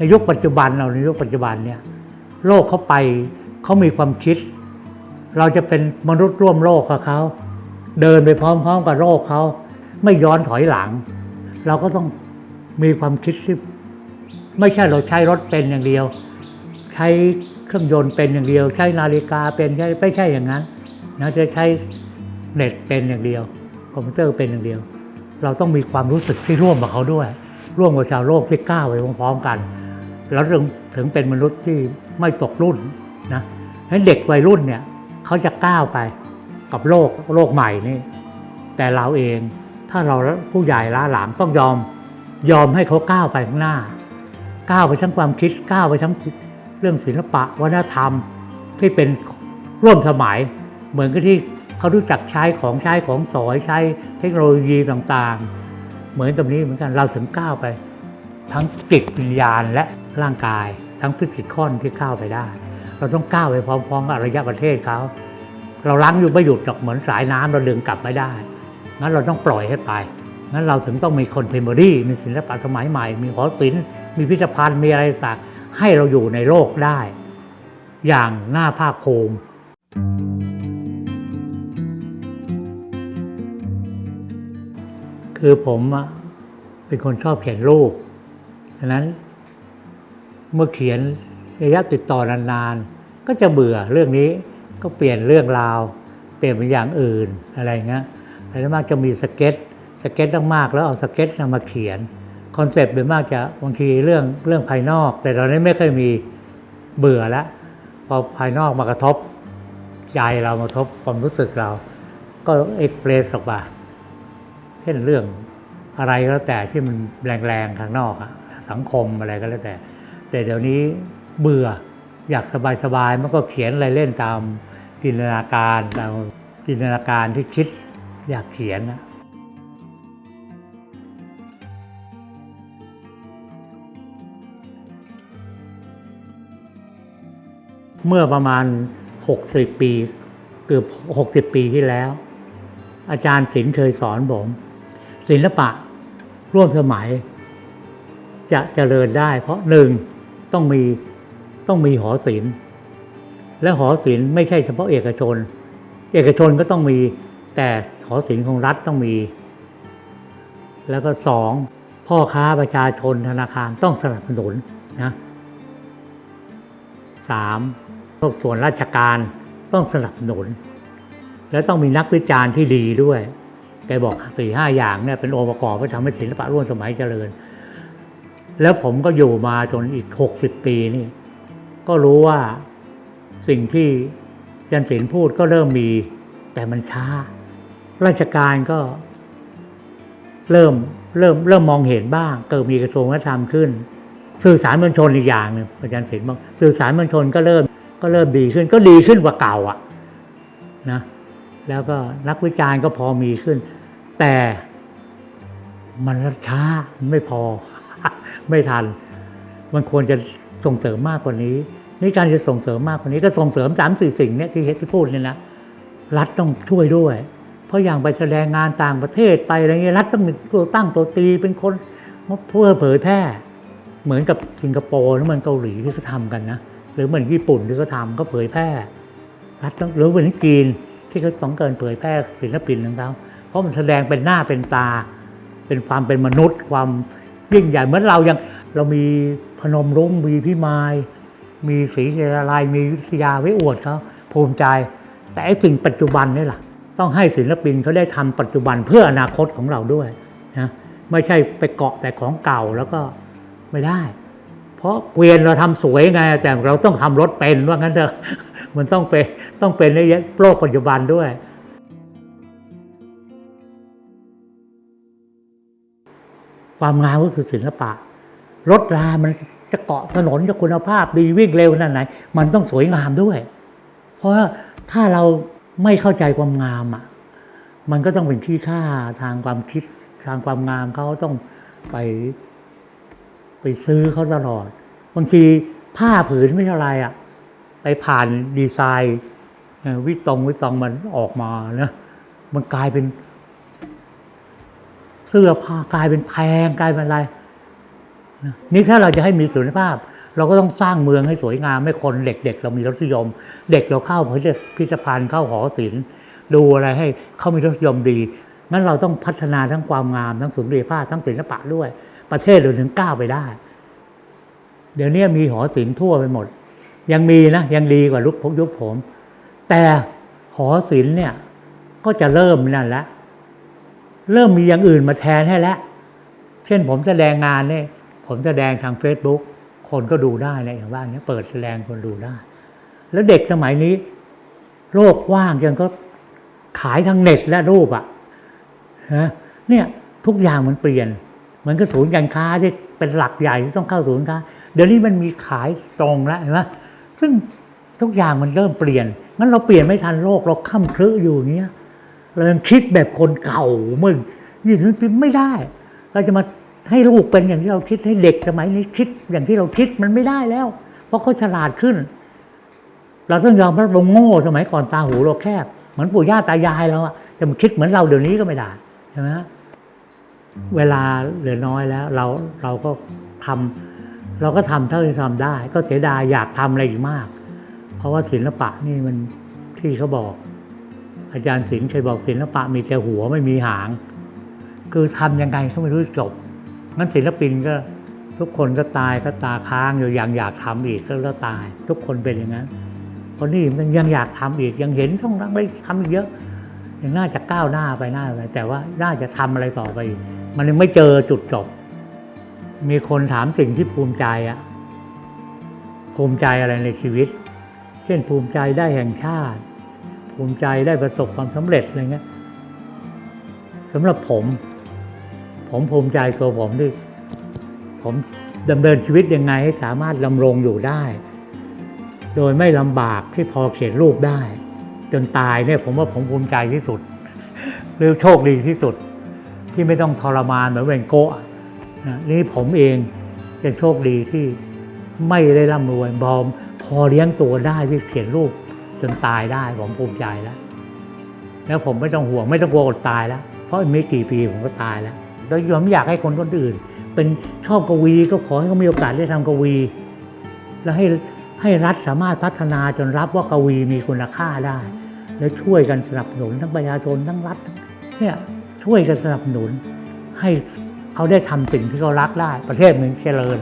ในยุคปัจจุบันเราในยุคปัจจุบันเนี่ยโลกเขาไปเขามีความคิด เราจะเป็นมนุษย์ร่วมโลกกับเขา เดินไปพร้อมๆกับโลกเขาไม่ย้อนถอยหลัง เราก็ต้องมีความคิดที่ไม่ใช่เราใช้รถเป็นอย่างเดียว ใช้เครื่องยนต์เป็นอย่างเดียว ใช้นาฬิกาเป็นใช่ไม่ใช่อย่างนั้นนะจะใช้เน็ตเป็นอย่างเดียว คอมพิวเตอร์เป็นอย่างเดียว เราต้องมีความรู้สึกที่ร่วมกับเขาด้วย ร่วมกับชาวโลกที่ก้าวไปพร้อมๆกัน แล้วถึงถึงเป็นมนุษย์ที่ไม่ตกรุ่นนะฉะนั้นเด็กวัยรุ่นเนี่ยเขาจะก้าวไปกับโลกโลกใหม่นี่ แต่เราเองถ้าเราผู้ใหญ่ล้าหลังต้องยอมยอมให้เขาก้าวไปข้างหน้า ก้าวไปทั้งความคิดก้าวไปทั้งเรื่องศิลปะวัฒนธรรมที่เป็นร่วมสมัย เหมือนกับที่เขารู้จักใช้ของใช้ของสอยใช้เทคโนโลยีต่างๆ เหมือนกับนี้เหมือนกันเราถึงก้าวไป ทั้งจิตวิญญาณและร่างกาย ทั้งฟิสิกอนที่ก้าวไปได้ เราต้องก้าวไปพร้อมๆกับอารยประเทศเขาเราล้างอยู่ไม่หยุดหรอกเหมือนสายน้ำเราดึงกลับไม่ได้ งั้นเราต้องปล่อยให้ไป งั้นเราถึงต้องมีคอนเทม o รี่ มีศิลปะสมัยใหม่ มีหอศิลป์ มีพิพิธภัณฑ์ มีอะไรต่างให้เราอยู่ในโลกได้ อย่างหน้าภาคภูมิคือผมเป็นคนชอบเขียนรูป ฉะนั้นเมื่อเขียนระยะติดต่อนานๆ ก็จะเบื่อเรื่องนี้ก็เปลี่ยนเรื่องราว เปลี่ยนเป็นอย่างอื่นอะไรเงี้ยแล้วมากจะมีสเก็ตสเก็ตมากๆแล้วเอาสเก็ตนำมาเขียนคอนเซปต์โดยมากจะบางทีเรื่องเรื่องภายนอก แต่ตอนนี้ไม่เคยมีเบื่อแล้วพอภายนอกมากระทบใจเรามากระทบความรู้สึกเรา ก็เอ็กเพรสออกมาเช่นเรื่องอะไรก็แล้วแต่ที่มันแรงๆข้างนอกอะ สังคมอะไรก็แล้วแต่ แต่เดี๋ยวนี้เบื่ออยากสบายๆมันก็เขียนอะไรเล่นตามจินตนาการตามจินตนาการที่คิดอยากเขียนนะเมื่อประมาณ 60 ปีเกือบ60 ปีที่แล้ว อาจารย์ศิลป์เคยสอนผมศิลปะร่วมสมัย จะเจริญได้ เพราะหนึ่งต้องมีต้องมีหอศิลป์และหอศิลป์ไม่ใช่เฉพาะเอกชน เอกชนก็ต้องมีแต่หอศิลป์ของรัฐต้องมี แล้วก็สองพ่อค้าประชาชนธนาคารต้องสนับสนุนนะสามพวกส่วนราชการต้องสนับสนุน แล้วต้องมีนักวิจารณ์ที่ดีด้วยแกบอกสี่ห้าอย่างเนี่ยเป็นองค์ประกอบที่ทำให้ศิลปะร่วมสมัยเจริญ แล้วผมก็อยู่มาจนอีกหกสิบปีนี่ ก็รู้ว่าสิ่งที่อาจันศิลป์พูดก็เริ่มมี แต่มันช้า ราชการก็ เริ่มเริ่มเริ่มมองเห็นบ้าง เกิดมีกระทรวงวัฒนธรรมขึ้น สื่อสารมวลชนอีกอย่างหนึ่งอาจารย์ศิลป์บอกสื่อสารมวลชนก็เริ่มก็เริ่มดีขึ้น ก็ดีขึ้นกว่าเก่าอะนะแล้วก็นักวิจารณ์ก็พอมีขึ้น แต่มันช้าไม่พอ ไม่ทัน มันควรจะส่งเสริมมากกว่านี้ นี่การจะส่งเสริมมากกว่านี้ก็ส่งเสริมสามสี่สิ่งเนี่ยที่เฮดที่พูดเนี่ยนะรัฐต้องช่วยด้วย เพราะอย่างไปแสดงงานต่างประเทศไปอะไรเงี้ยรัฐต้องมีตัวตั้งตัวตีเป็นคนเพื่อเผยแพร่ เหมือนกับสิงคโปร์หรือเหมือนเกาหลีที่เขาทำกันนะหรือเหมือนญี่ปุ่นที่เขาทำก็เผยแพร่รัฐต้องหรือเหมือนจีนที่เขาต้องเกินเผยแพร่ศิลปินของเขาเพราะมันแสดงเป็นหน้าเป็นตา เป็นความเป็นมนุษย์ ความ ยิ่งใหญ่เหมือนเรายังเรามีพนมรุ้งมีพี่ไม้มีศรีเจรลายมีวิทยาไว้อวดเขาภูมิใจ แต่ไอ้สิ่งปัจจุบันนี่แหละต้องให้ศิลปินเขาได้ทำปัจจุบันเพื่ออนาคตของเราด้วยนะไม่ใช่ไปเกาะแต่ของเก่าแล้วก็ไม่ได้ เพราะเกวียนเราทำสวยไง แต่เราต้องทำรถเป็นว่างั้นเถอะมันต้องเป็นต้องเป็นในโลกปัจจุบันด้วย ความงามก็คือศิลปะ รถรามันจะเกาะถนนจะคุณภาพดีวิ่งเร็วขนาดไหน มันต้องสวยงามด้วย เพราะถ้าเราไม่เข้าใจความงามอะ มันก็ต้องเป็นที่ค่าทางความคิดทางความงามเขาต้องไปไปซื้อเขาตลอด บางทีผ้าผืนไม่เท่าไรอะ ไปผ่านดีไซน์ วิตรงวิตองมันออกมานะมันกลายเป็น เสื้อผ้ากลายเป็นแพงกลายเป็นอะไรนี่ถ้าเราจะให้มีสุขภาพ เราก็ต้องสร้างเมืองให้สวยงามให้คนเด็กๆเรามีรสนิยม เด็กเราเข้าพิพิธภัณฑ์เข้าหอศิลป์ดูอะไรให้เขามีรสนิยมดีงั้นเราต้องพัฒนาทั้งความงามทั้งสุนทรียภาพทั้งศิลปะด้วย ประเทศเราถึงก้าวไปได้ เดี๋ยวนี้มีหอศิลป์ทั่วไปหมด ยังมีนะยังดีกว่ายุคยุคผม แต่หอศิลป์เนี่ยก็จะเริ่มนั่นแหละ เริ่มมีอย่างอื่นมาแทนให้แล้ว เช่นผมแสดงงานเนี่ย ผมแสดงทาง Facebook คนก็ดูได้นะอย่างว่าเนี้ยเปิดแสดงคนดูได้ แล้วเด็กสมัยนี้ โลกกว้างจนก็ขายทางเน็ตและรูปอะ่ะเนี่ยทุกอย่างมันเปลี่ยนเหมือนกับศูนย์การค้าที่เป็นหลักใหญ่ที่ต้องเข้าศูนย์การค้าเดี๋ยวนี้มันมีขายตรงแล้วเห็นไหมซึ่งทุกอย่างมันเริ่มเปลี่ยนงั้นเราเปลี่ยนไม่ทันโลกเราค้ำคลึอยู่อย่างเงี้ย เรายังคิดแบบคนเก่าเมื่อยี่สิบปีไม่ได้ เราจะมาให้ลูกเป็นอย่างที่เราคิดให้เด็กสมัยนี้คิดอย่างที่เราคิดมันไม่ได้แล้ว เพราะเขาฉลาดขึ้น เราต้องยอมรับเราโง่สมัยก่อนตาหูเราแคบเหมือนปู่ย่าตายายเราอะจะมาคิดเหมือนเราเดี๋ยวนี้ก็ไม่ได้ใช่ไหมเวลาเหลือน้อยแล้ว เราเราก็ทำเราก็ทำเท่าที่ทำได้ ก็เสียดายอยากทำอะไรอีกมาก เพราะว่าศิลปะนี่มันที่เขาบอก อาจารย์ศิลป์เคยบอกศิลปะมีแต่หัวไม่มีหาง คือทำยังไงก็ไม่รู้จบงั้นศิลปินก็ทุกคนก็ตายก็ตาค้างอยู่อยังอยากทำอีกก็แล้วตาย ทุกคนเป็นอย่างนั้นเพราะนี่มันยังอยากทำอีกยังเห็นต้องรังไปทำอีกเยอะยังน่าจะก้าวหน้าไปหน้าไปแต่ว่าน่าจะทำอะไรต่อไป มันยังไม่เจอจุดจบ มีคนถามสิ่งที่ภูมิใจอะภูมิใจอะไรในชีวิต เช่นภูมิใจได้แห่งชาติ ภูมิใจได้ประสบความสำเร็จอะไรเงี้ยสำหรับผม ผมภูมิใจตัวผมที่ผมดำเนินชีวิตยังไงให้สามารถดำรงอยู่ได้ โดยไม่ลำบากที่พอเขียนรูปได้ จนตายเนี่ยผมว่าผมภูมิใจที่สุด หรือโชคดีที่สุด ที่ไม่ต้องทรมานเหมือนเวนโกะนี่ผมเองยังโชคดีที่ไม่ได้ร่ำรวยบอมพอเลี้ยงตัวได้ที่เขียนรูป จนตายได้ผมภูมิใจแล้ว แล้วผมไม่ต้องห่วงไม่ต้องกลัวอดตายแล้ว เพราะอีกไม่กี่ปีผมก็ตายแล้วแล้วผมอยากให้คนคนอื่น เป็นชอบกวีก็ขอให้เขามีโอกาสได้ทำกวี แล้วให้ให้รัฐสามารถพัฒนาจนรับว่ากวีมีคุณค่าได้ แล้วช่วยกันสนับสนุนทั้งประชาชนทั้งรัฐเนี่ยช่วยกันสนับสนุนให้เขาได้ทำสิ่งที่เขารักได้ ประเทศมันเจริญ